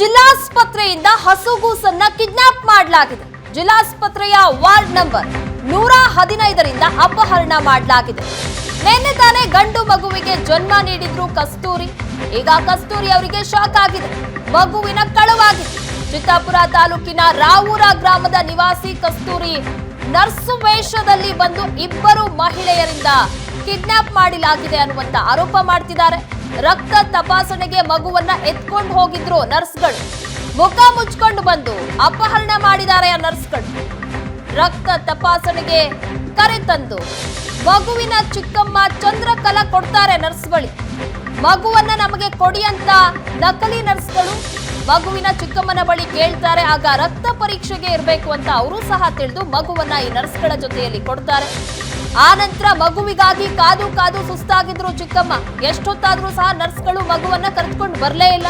ಜಿಲ್ಲಾಸ್ಪತ್ರೆಯಿಂದ ಹಸುಗೂಸನ್ನ kidnap ಮಾಡಲಾಗಿದೆ. ಜಿಲ್ಲಾಸ್ಪತ್ರೆಯ ward number ನೂರ ಹದಿನೈದರಿಂದ ಅಪಹರಣ ಮಾಡಲಾಗಿದೆ. ನಿನ್ನೆ ತಾನೇ ಗಂಡು ಮಗುವಿಗೆ ಜನ್ಮ ನೀಡಿದ್ರು ಕಸ್ತೂರಿ. ಈಗ ಕಸ್ತೂರಿ ಅವರಿಗೆ ಶಾಕ್ ಆಗಿದೆ. ಮಗುವಿನ ಕಳವಾಗಿದೆ. ಚಿತ್ತಾಪುರ ತಾಲೂಕಿನ ರಾವೂರ ಗ್ರಾಮದ ನಿವಾಸಿ ಕಸ್ತೂರಿ ನರ್ಸು ವೇಷದಲ್ಲಿ ಬಂದು ಇಬ್ಬರು ಮಹಿಳೆಯರಿಂದ ಕಿಡ್ನಾಪ್ ಮಾಡಲಾಗಿದೆ ಅನ್ನುವಂತ ಆರೋಪ ಮಾಡ್ತಿದ್ದಾರೆ. ರಕ್ತ ತಪಾಸಣೆಗೆ ಮಗುವನ್ನ ಎತ್ಕೊಂಡು ಹೋಗಿದ್ರು ನರ್ಸ್ಗಳು. ಮುಖ ಮುಚ್ಕೊಂಡು ಬಂದು ಅಪಹರಣ ಮಾಡಿದ್ದಾರೆ ಆ ನರ್ಸ್ಗಳು. ರಕ್ತ ತಪಾಸಣೆಗೆ ಕರೆ ತಂದು ಮಗುವಿನ ಚಿಕ್ಕಮ್ಮ ಚಂದ್ರಕಲಾ ಕೊಡ್ತಾರೆ ಬಳಿ ಮಗುವನ್ನ ನಮಗೆ ಕೊಡಿ ಅಂತ ನಕಲಿ ನರ್ಸ್ಗಳು ಮಗುವಿನ ಚಿಕ್ಕಮ್ಮನ ಬಳಿ ಕೇಳ್ತಾರೆ. ಆಗ ರಕ್ತ ಪರೀಕ್ಷೆಗೆ ಇರಬೇಕು ಅಂತ ಅವರು ಸಹ ತಿಳಿದು ಮಗುವನ್ನ ಈ ನರ್ಸ್ಗಳ ಜೊತೆಯಲ್ಲಿ ಕೊಡ್ತಾರೆ. ಆ ನಂತರ ಮಗುವಿಗಾಗಿ ಕಾದು ಕಾದು ಸುಸ್ತಾಗಿದ್ರು ಚಿಕ್ಕಮ್ಮ. ಎಷ್ಟೊತ್ತಾದ್ರೂ ಸಹ ನರ್ಸ್ಗಳು ಮಗುವನ್ನ ಕರೆದುಕೊಂಡು ಬರಲೇ ಇಲ್ಲ.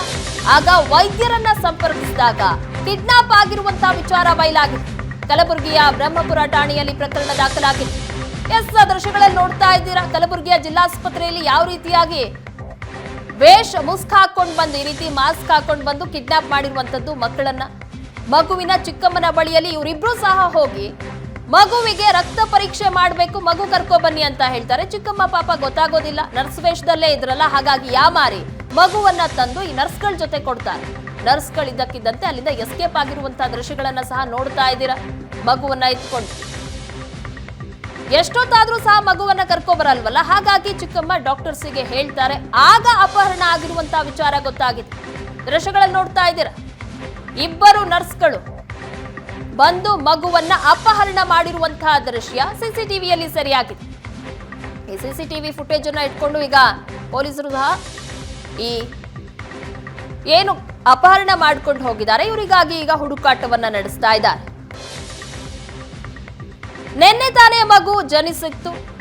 ಆಗ ವೈದ್ಯರನ್ನ ಸಂಪರ್ಕಿಸಿದಾಗ ಕಿಡ್ನಾಪ್ ಆಗಿರುವಂತಹ ವಿಚಾರ ಬಯಲಾಗಿತ್ತು. ಕಲಬುರಗಿಯ ಬ್ರಹ್ಮಪುರ ಠಾಣೆಯಲ್ಲಿ ಪ್ರಕರಣ ದಾಖಲಾಗಿತ್ತು ಎಸ್ ದೃಶ್ಯಗಳಲ್ಲಿ ನೋಡ್ತಾ ಇದ್ದೀರಾ? ಕಲಬುರಗಿಯ ಜಿಲ್ಲಾಸ್ಪತ್ರೆಯಲ್ಲಿ ಯಾವ ರೀತಿಯಾಗಿ ವೇಷ ಮುಸ್ಕ್ ಹಾಕೊಂಡು ಬಂದು, ಈ ರೀತಿ ಮಾಸ್ಕ್ ಹಾಕೊಂಡು ಬಂದು ಕಿಡ್ನಾಪ್ ಮಾಡಿರುವಂತದ್ದು ಮಕ್ಕಳನ್ನ. ಮಗುವಿನ ಚಿಕ್ಕಮ್ಮನ ಬಳಿಯಲ್ಲಿ ಇವರಿಬ್ರು ಸಹ ಹೋಗಿ ಮಗುವಿಗೆ ರಕ್ತ ಪರೀಕ್ಷೆ ಮಾಡಬೇಕು, ಮಗು ಕರ್ಕೊ ಬನ್ನಿ ಅಂತ ಹೇಳ್ತಾರೆ. ಚಿಕ್ಕಮ್ಮ ಪಾಪ ಗೊತ್ತಾಗೋದಿಲ್ಲ. ನರ್ಸ್ ವೇಷದಲ್ಲೇ ಇದ್ರಲ್ಲ, ಹಾಗಾಗಿ ಯಾಮಾರಿ ಮಗುವನ್ನ ತಂದು ಈ ನರ್ಸ್ಗಳ ಜೊತೆ ಕೊಡ್ತಾರೆ. ನರ್ಸ್ಗಳಿದ್ದಕ್ಕಿದ್ದಂತೆ ಅಲ್ಲಿಂದ ಎಸ್ಕೇಪ್ ಆಗಿರುವಂತಹ ದೃಶ್ಯಗಳನ್ನ ಸಹ ನೋಡ್ತಾ ಇದ್ದೀರಾ? ಮಗುವನ್ನ ಇಟ್ಕೊಂಡು ಎಷ್ಟೊತ್ತಾದ್ರೂ ಸಹ ಮಗುವನ್ನ ಕರ್ಕೋ ಬರಲ್ವಲ್ಲ? ಹಾಗಾಗಿ ಚಿಕ್ಕಮ್ಮ ಡಾಕ್ಟರ್ಸಿಗೆ ಹೇಳ್ತಾರೆ, ಆಗ ಅಪಹರಣ ಆಗಿರುವಂತಹ ವಿಚಾರ ಗೊತ್ತಾಗಿದೆ. ದೃಶ್ಯಗಳನ್ನು ನೋಡ್ತಾ ಇದ್ದೀರಾ? ಇಬ್ಬರು ನರ್ಸ್ಗಳು ಬಂದು ಮಗುವನ್ನ ಅಪಹರಣ ಮಾಡಿರುವಂತಹ ದೃಶ್ಯ ಸಿಸಿಟಿವಿಯಲ್ಲಿ ಸರಿಯಾಗಿದೆ. ಈ ಸಿಸಿಟಿವಿ ಫುಟೇಜ್ ಅನ್ನ ಇಟ್ಕೊಂಡು ಈಗ ಪೊಲೀಸರು ಸಹ ಈ ಏನು ಅಪಹರಣ ಮಾಡ್ಕೊಂಡು ಹೋಗಿದ್ದಾರೆ. ಇವರಿಗಾಗಿ ಈಗ ಹುಡುಕಾಟವನ್ನ ನಡೆಸ್ತಾ ಇದ್ದಾರೆ. ನಿನ್ನೆ ತಾನೇ ಮಗು ಜನಿಸಿತ್ತು.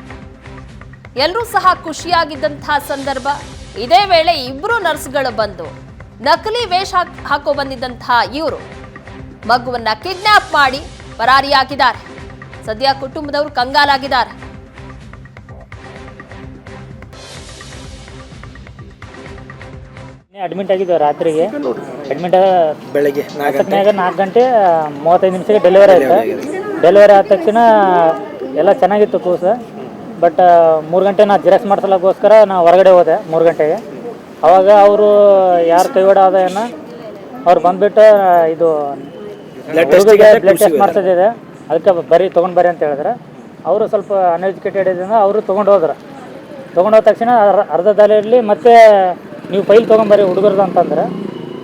ಎಲ್ಲರೂ ಸಹ ಖುಷಿಯಾಗಿದ್ದಂತಹ ಸಂದರ್ಭ. ಇದೇ ವೇಳೆ ಇಬ್ರು ನರ್ಸ್ಗಳು ಬಂದು ನಕಲಿ ವೇಷ ಹಾಕ್- ಬಂದಿದ್ದಂತಹ ಇವರು. ಮಗುವನ್ನ ಕಿಡ್ನಾಪ್ ಮಾಡಿ ಪರಾರಿಯಾಗಿದ್ದಾರೆ. ಸದ್ಯ ಕುಟುಂಬದವರು ಕಂಗಾಲಾಗಿದ್ದಾರೆ. ಅಡ್ಮಿಟ್ ಆಗಿದ್ದು ರಾತ್ರಿಗೆ. ಅಡ್ಮಿಟ್ ಬೆಳಗ್ಗೆ ನಾಲ್ಕು ನಾಲ್ಕು ಗಂಟೆ ಮೂವತ್ತೈದು ನಿಮಿಷಕ್ಕೆ ಡೆಲಿವರಿ ಆಯಿತು? ಡೆಲಿವರಿ ಆದ ತಕ್ಷಣ ಎಲ್ಲ ಚೆನ್ನಾಗಿತ್ತು ಕೂಸು. ಬಟ್ ಮೂರು ಗಂಟೆ ನಾ ಜಿರಾಕ್ಸ್ ಮಾಡ್ಸಲಕ್ಕೋಸ್ಕರ ನಾ ಹೊರಗಡೆ ಹೋದೆ ಮೂರು ಗಂಟೆಗೆ. ಅವಾಗ ಅವರು ಯಾರು ಕೈವಾಡ ಆದ ಏನೋ ಅವ್ರು ಬಂದುಬಿಟ್ಟು ಇದು ಬ್ಲಡ್ ಟೆಸ್ಟ್ ಮಾಡ್ಸೋದಿದೆ. ಅದಕ್ಕೆ ಬರೀ ತೊಗೊಂಡು ಬರ್ರಿ ಅಂತ ಹೇಳಿದ್ರೆ. ಅವರು ಸ್ವಲ್ಪ ಅನ್ಎಜುಕೇಟೆಡ್ ಇದರಿಂದ ಅವರು ತೊಗೊಂಡು ಹೋದ್ರು. ತೊಗೊಂಡು ಹೋದ ತಕ್ಷಣ ಅರ್- ಅರ್ಧ ದಾರಿಯಲ್ಲಿ ಮತ್ತೆ ನೀವು ಫೈಲ್ ತೊಗೊಂಬರ್ರಿ ಹುಡುಗರದು ಅಂತಂದ್ರೆ.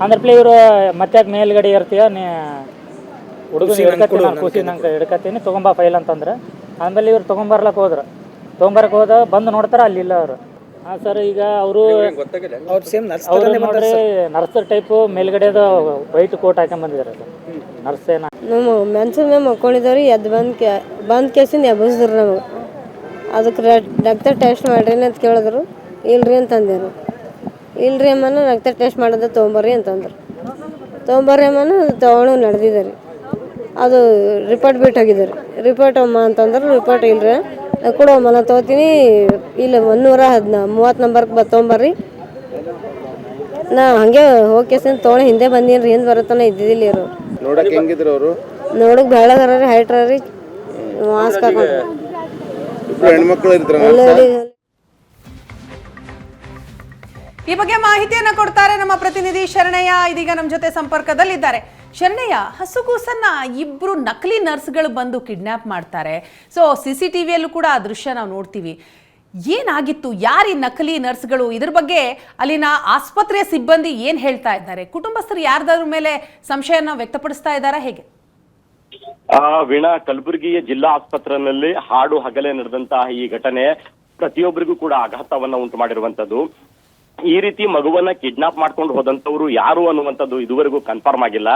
ಅಂದ್ರೆ ಪ್ಲೇ ಇವರು ಮತ್ತೆ ಮೇಲ್ಗಡೆ ಇರ್ತೀಯ ನೀ ಹುಡುಗನ ಹಿಡ್ಕತ್ತೀನಿ ನಾನು ಖುಷಿ ನಂಗೆ ಹಿಡ್ಕತ್ತೀನಿ ತೊಗೊಂಬ ಫೈಲ್ ಅಂತಂದ್ರೆ. ಆಮೇಲೆ ಇವ್ರು ತೊಗೊಂಬರ್ಲಕ್ಕೆ ಹೋದ್ರು. ತೊಗೊಂಬರಕ್ಕೆ ಹೋದ ಬಂದು ನೋಡ್ತಾರೆ ಅಲ್ಲಿ ಇಲ್ಲ ಅವರು. ಹಾಂ ಸರ್ ಈಗ ಅವರು ಅವ್ರು ಸೇಮ್ ನರ್ಸ್ ಅವ್ರು ನೋಡ್ರಿ ನರ್ಸರ್ ಟೈಪು ಮೇಲ್ಗಡೆದು ವೈಟ್ ಕೋಟ್ ಹಾಕೊಂಡ್ ಬಂದಿದ್ದಾರೆ ಸರ್ ನರ್ಸ್ ಏನ? ನಮ್ಮ ಮೆನ್ಸಿನ ಮೇಲೆ ಮಕ್ಕೊಂಡಿದ್ದವ್ರಿ ಎದ್ದು ಬಂದು ಕೆ ಬಂದು ಕೇಸಿಂದ ಎಬ್ಬಿಸಿದ್ರು ನಮಗೆ. ಅದಕ್ಕೆ ರಕ್ತ ಟೆಸ್ಟ್ ಮಾಡ್ರಿ ಅಂತ ಕೇಳಿದ್ರು. ಇಲ್ರಿ ಅಂತಂದೇನು ಇಲ್ರಿ ಅಮ್ಮನ ರಕ್ತ ಟೆಸ್ಟ್ ಮಾಡೋದ ತೊಗೊಂಬರ್ರಿ ಅಂತಂದ್ರು. ತೊಗೊಂಬರ್ರಿ ಅಮ್ಮನ ತೊಗೊಂಡು ನಡೆದಿದ್ದಾರೆ ರೀ. ಅದು ರಿಪೋರ್ಟ್ ಬಿಟ್ಟು ಹೋಗಿದ್ದಾರೆ ರಿಪೋರ್ಟ್ ಅಮ್ಮ ಅಂತಂದ್ರೆ ರಿಪೋರ್ಟ್ ಇಲ್ರಿ. ಕೊಡು ಮನ ನಾನು ತೊಗೋತೀನಿ. ಇಲ್ಲ ಒಂದೂರ ಹದಿನ ಮೂವತ್ತು ನಂಬರ್ಗೆ ಬ ತೊಗೊಂಬರ್ರಿ. ನಾ ಹಂಗೆ ಹೋಗಿ ಕೇಸಿನ ತೊಗೊಂಡು ಹಿಂದೆ ಬಂದೀನಿ ರೀ ಹಿಂದೆ ಬರತ್ತಾನೆ ಇದ್ದಿದ್ದಿಲ್ಲ ಇವರು. ನೋಡಕ್ ಹೆಂಗಿದ್ರು ಅವರು? ನೋಡಕ್ ಬೆಳ್ಳಗರ ರೀ ಹೈಟ್ರ ರೀ ಮಾಸ್ಕ್ ಹೆಣ್ಮಕ್ಳು ಈ ಬಗ್ಗೆ ಮಾಹಿತಿಯನ್ನ ಕೊಡ್ತಾರೆ ನಮ್ಮ ಪ್ರತಿನಿಧಿ ಶರಣಯ್ಯ. ಇದೀಗ ನಮ್ಮ ಜೊತೆ ಸಂಪರ್ಕದಲ್ಲಿದ್ದಾರೆ. ಶರಣಯ್ಯ ಹಸುಗೂಸನ್ನ ಇಬ್ರು ನಕಲಿ ನರ್ಸ್ಗಳು ಬಂದು ಕಿಡ್ನಾಪ್ ಮಾಡ್ತಾರೆ. ಸೊ ಸಿ ಸಿ ಟಿವಿಯಲ್ಲೂ ಕೂಡ ಆ ದೃಶ್ಯ ನಾವು ನೋಡ್ತೀವಿ. ಏನಾಗಿತ್ತು? ಯಾರಿ ನಕಲಿ ನರ್ಸ್ಗಳು? ಇದ್ರ ಬಗ್ಗೆ ಅಲ್ಲಿನ ಆಸ್ಪತ್ರೆಯ ಸಿಬ್ಬಂದಿ ಏನ್ ಹೇಳ್ತಾ ಇದ್ದಾರೆ? ಕುಟುಂಬಸ್ಥರು ಯಾರ್ದಾದ್ರ ಮೇಲೆ ಸಂಶಯನ ವ್ಯಕ್ತಪಡಿಸ್ತಾ ಇದ್ದಾರಾ? ಹೇಗೆ? ಆ, ವೀಣಾ, ಕಲಬುರಗಿಯ ಜಿಲ್ಲಾ ಆಸ್ಪತ್ರೆಯಲ್ಲಿ ಹಾಡು ಹಗಲೇ ನಡೆದಂತಹ ಈ ಘಟನೆ ಪ್ರತಿಯೊಬ್ಬರಿಗೂ ಕೂಡ ಆಘಾತವನ್ನ ಉಂಟು ಮಾಡಿರುವಂತದ್ದು ಈ ರೀತಿ ಮಗುವನ್ನ ಕಿಡ್ನಾಪ್ ಮಾಡ್ಕೊಂಡು ಹೋದಂತವ್ರು ಯಾರು ಅನ್ನುವಂಥದ್ದು ಇದುವರೆಗೂ ಕನ್ಫರ್ಮ್ ಆಗಿಲ್ಲ.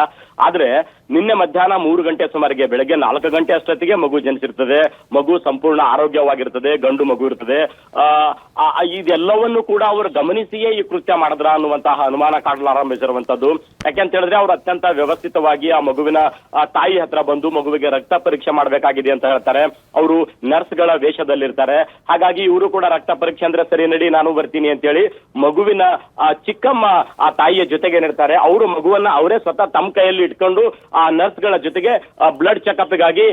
ಆದ್ರೆ ನಿನ್ನೆ ಮಧ್ಯಾಹ್ನ ಮೂರು ಗಂಟೆ ಸುಮಾರಿಗೆ ಬೆಳಗ್ಗೆ ನಾಲ್ಕು ಗಂಟೆ ಅಷ್ಟೊತ್ತಿಗೆ ಮಗು ಜನಿಸಿರ್ತದೆ. ಮಗು ಸಂಪೂರ್ಣ ಆರೋಗ್ಯವಾಗಿರ್ತದೆ, ಗಂಡು ಮಗು ಇರ್ತದೆ. ಆ ಇದೆಲ್ಲವನ್ನು ಕೂಡ ಅವರು ಗಮನಿಸಿಯೇ ಈ ಕೃತ್ಯ ಮಾಡಿದ್ರ ಅನ್ನುವಂತಹ ಅನುಮಾನ ಕಾಡಲಾರಂಭಿಸಿರುವಂತದ್ದು ಯಾಕೆಂತ ಹೇಳಿದ್ರೆ ಅವರು ಅತ್ಯಂತ ವ್ಯವಸ್ಥಿತವಾಗಿ ಆ ಮಗುವಿನ ತಾಯಿ ಹತ್ರ ಬಂದು ಮಗುವಿಗೆ ರಕ್ತ ಪರೀಕ್ಷೆ ಮಾಡಬೇಕಾಗಿದೆ ಅಂತ ಹೇಳ್ತಾರೆ. ಅವರು ನರ್ಸ್ಗಳ ವೇಷದಲ್ಲಿರ್ತಾರೆ. ಹಾಗಾಗಿ ಇವರು ಕೂಡ ರಕ್ತ ಪರೀಕ್ಷೆ ಅಂದ್ರೆ ಸರಿ ನಡಿ, ನಾನು ಬರ್ತೀನಿ ಅಂತೇಳಿ ಮಗು ಮಗುವಿನ, ಆ ಚಿಕ್ಕಮ್ಮ, ಆ ತಾಯಿಯ ಜೊತೆಗೆ ಏನಿರ್ತಾರೆ ಅವರು ಮಗುವನ್ನ ಅವರೇ ಸ್ವತಃ ತಮ್ಮ ಕೈಯಲ್ಲಿ ಇಟ್ಕೊಂಡು, ಆ ನರ್ಸ್ಗಳ ಜೊತೆಗೆ ಬ್ಲಡ್ ಚೆಕಪ್ಗಾಗಿ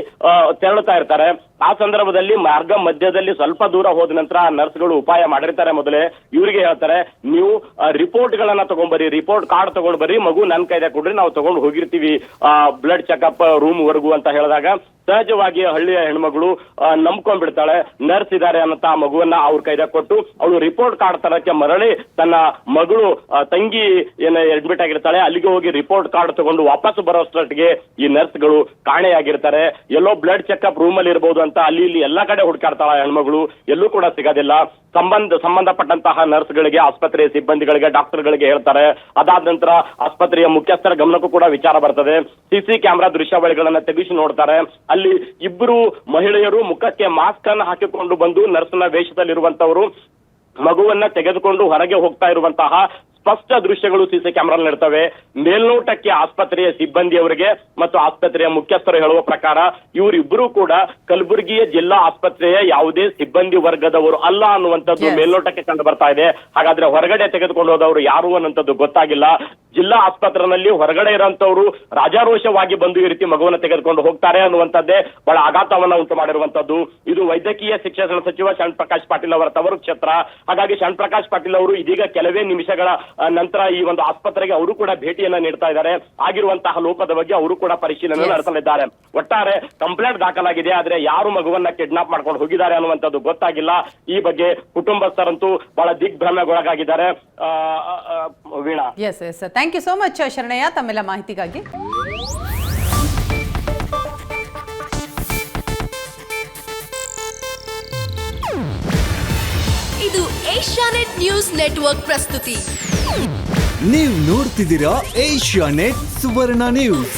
ತೆರಳುತ್ತಾ ಇರ್ತಾರೆ. ಆ ಸಂದರ್ಭದಲ್ಲಿ ಮಾರ್ಗ ಮಧ್ಯದಲ್ಲಿ ಸ್ವಲ್ಪ ದೂರ ಹೋದ ನಂತರ ಆ ನರ್ಸ್ಗಳು ಉಪಾಯ ಮಾಡಿರ್ತಾರೆ ಮೊದಲೇ. ಇವರಿಗೆ ಹೇಳ್ತಾರೆ, ನೀವು ರಿಪೋರ್ಟ್ ಗಳನ್ನ ತಗೊಂಡ್ಬರ್ರಿ ರಿಪೋರ್ಟ್ ಕಾರ್ಡ್ ತಗೊಂಡ್ ಬರ್ರಿ. ಮಗು ನನ್ನ ಕೈದಾಗ ಕೊಡ್ರಿ. ನಾವು ತಗೊಂಡು ಹೋಗಿರ್ತೀವಿ ಬ್ಲಡ್ ಚೆಕಪ್ ರೂಮ್ ವರೆಗೂ ಅಂತ ಹೇಳಿದಾಗ ಸಹಜವಾಗಿ ಹಳ್ಳಿಯ ಹೆಣ್ಮಗಳು ನಂಬ್ಕೊಂಡ್ಬಿಡ್ತಾಳೆ. ನರ್ಸ್ ಇದ್ದಾರೆ ಅನ್ನೋ ಆ ಮಗುವನ್ನ ಅವ್ರ ಕೈದಾಗ ಕೊಟ್ಟು ಅವಳು ರಿಪೋರ್ಟ್ ಕಾರ್ಡ್ ತರಕ್ಕೆ ಮರಳಿ ತನ್ನ ಮಗಳು ತಂಗಿ ಏನ ಅಡ್ಮಿಟ್ ಆಗಿರ್ತಾಳೆ ಅಲ್ಲಿಗೆ ಹೋಗಿ ರಿಪೋರ್ಟ್ ಕಾರ್ಡ್ ತಗೊಂಡು ವಾಪಸ್ ಬರೋಷ್ಟೊಟ್ಟಿಗೆ ಈ ನರ್ಸ್ಗಳು ಕಾಣೆಯಾಗಿರ್ತಾರೆ. ಎಲ್ಲೋ ಬ್ಲಡ್ ಚೆಕಪ್ ರೂಮ್ ಅಲ್ಲಿ ಇರ್ಬೋದು ಅಂತ ಅಲ್ಲಿ ಇಲ್ಲಿ ಎಲ್ಲಾ ಕಡೆ ಹುಡುಕಾಡ್ತಾಳ ಹೆಣ್ಮಗಳು. ಎಲ್ಲೂ ಕೂಡ ಸಿಗೋದಿಲ್ಲ. ಸಂಬಂಧ, ಸಂಬಂಧಪಟ್ಟಂತಹ ನರ್ಸ್ಗಳಿಗೆ, ಆಸ್ಪತ್ರೆಯ ಸಿಬ್ಬಂದಿಗಳಿಗೆ, ಡಾಕ್ಟರ್ಗಳಿಗೆ ಹೇಳ್ತಾರೆ. ಅದಾದ ನಂತರ ಆಸ್ಪತ್ರೆಯ ಮುಖ್ಯಸ್ಥರ ಗಮನಕ್ಕೂ ಕೂಡ ವಿಚಾರ ಬರ್ತದೆ. ಸಿಸಿ ಕ್ಯಾಮೆರಾ ದೃಶ್ಯಾವಳಿಗಳನ್ನ ತೆಗೆಸಿ ನೋಡ್ತಾರೆ. ಅಲ್ಲಿ ಇಬ್ಬರು ಮಹಿಳೆಯರು ಮುಖಕ್ಕೆ ಮಾಸ್ಕ್ ಅನ್ನು ಹಾಕಿಕೊಂಡು ಬಂದು ನರ್ಸ್ನ ವೇಷದಲ್ಲಿರುವಂತವರು ಮಗುವನ್ನ ತೆಗೆದುಕೊಂಡು ಹೊರಗೆ ಹೋಗ್ತಾ ಇರುವಂತಹ ಸ್ಪಷ್ಟ ದೃಶ್ಯಗಳು ಸಿಸಿ ಕ್ಯಾಮೆರಾ ನಡ್ತವೆ. ಮೇಲ್ನೋಟಕ್ಕೆ ಆಸ್ಪತ್ರೆಯ ಸಿಬ್ಬಂದಿಯವರಿಗೆ ಮತ್ತು ಆಸ್ಪತ್ರೆಯ ಮುಖ್ಯಸ್ಥರು ಹೇಳುವ ಪ್ರಕಾರ ಇವರಿಬ್ಬರು ಕೂಡ ಕಲಬುರಗಿಯ ಜಿಲ್ಲಾ ಆಸ್ಪತ್ರೆಯ ಯಾವುದೇ ಸಿಬ್ಬಂದಿ ವರ್ಗದವರು ಅಲ್ಲ ಅನ್ನುವಂಥದ್ದು. ಮೇಲ್ನೋಟಕ್ಕೆ ಕಂಡು ಬರ್ತಾ ಇದೆ. ಹಾಗಾದ್ರೆ ಹೊರಗಡೆ ತೆಗೆದುಕೊಂಡು ಹೋದವರು ಯಾರು ಅನ್ನುವಂಥದ್ದು ಗೊತ್ತಾಗಿಲ್ಲ. ಜಿಲ್ಲಾ ಆಸ್ಪತ್ರೆಯಲ್ಲಿ ಹೊರಗಡೆ ಇರೋಂಥವ್ರು ರಾಜಾರೋಷವಾಗಿ ಬಂದು ಈ ರೀತಿ ಮಗುವನ್ನ ತೆಗೆದುಕೊಂಡು ಹೋಗ್ತಾರೆ ಅನ್ನುವಂಥದ್ದೇ ಬಹಳ ಆಘಾತವನ್ನ ಉಂಟು ಮಾಡಿರುವಂತದ್ದು ಇದು ವೈದ್ಯಕೀಯ ಶಿಕ್ಷಣ ಸಚಿವ ಶರಣ್ ಪ್ರಕಾಶ್ ಪಾಟೀಲ್ ಅವರ ತವರು ಕ್ಷೇತ್ರ. ಹಾಗಾಗಿ ಶರಣ್ ಪ್ರಕಾಶ್ ಪಾಟೀಲ್ ಅವರು ಇದೀಗ ಕೆಲವೇ ನಿಮಿಷಗಳ ನಂತರ ಈ ಒಂದು ಆಸ್ಪತ್ರೆಗೆ ಅವರು ಕೂಡ ಭೇಟಿಯನ್ನ ನೀಡ್ತಾ ಇದ್ದಾರೆ. ಆಗಿರುವಂತಹ ಲೋಪದ ಬಗ್ಗೆ ಅವರು ಕೂಡ ಪರಿಶೀಲನೆ ನಡೆಸಲಿದ್ದಾರೆ. ಒಟ್ಟಾರೆ ಕಂಪ್ಲೇಂಟ್ ದಾಖಲಾಗಿದೆ ಆದ್ರೆ ಯಾರು ಮಗುವನ್ನ ಕಿಡ್ನಾಪ್ ಮಾಡ್ಕೊಂಡು ಹೋಗಿದ್ದಾರೆ ಅನ್ನುವಂಥದ್ದು ಗೊತ್ತಾಗಿಲ್ಲ. ಈ ಬಗ್ಗೆ ಕುಟುಂಬಸ್ಥರಂತೂ ಬಹಳ ದಿಗ್ಭ್ರಮೆಗೊಳಗಾಗಿದ್ದಾರೆ. Veena. Yes yes thank you so much Sharanayya. ತಮ್ಮೆಲ್ಲ ಮಾಹಿತಿಗಾಗಿ. ಇದು ಏಷ್ಯಾನೆಟ್ ನ್ಯೂಸ್ ನೆಟ್ವರ್ಕ್ ಪ್ರಸ್ತುತಿ. ನೀವು ನೋಡ್ತಿದ್ದೀರಾ ಏಷ್ಯಾ ನೆಟ್ ಸುವರ್ಣ ನ್ಯೂಸ್.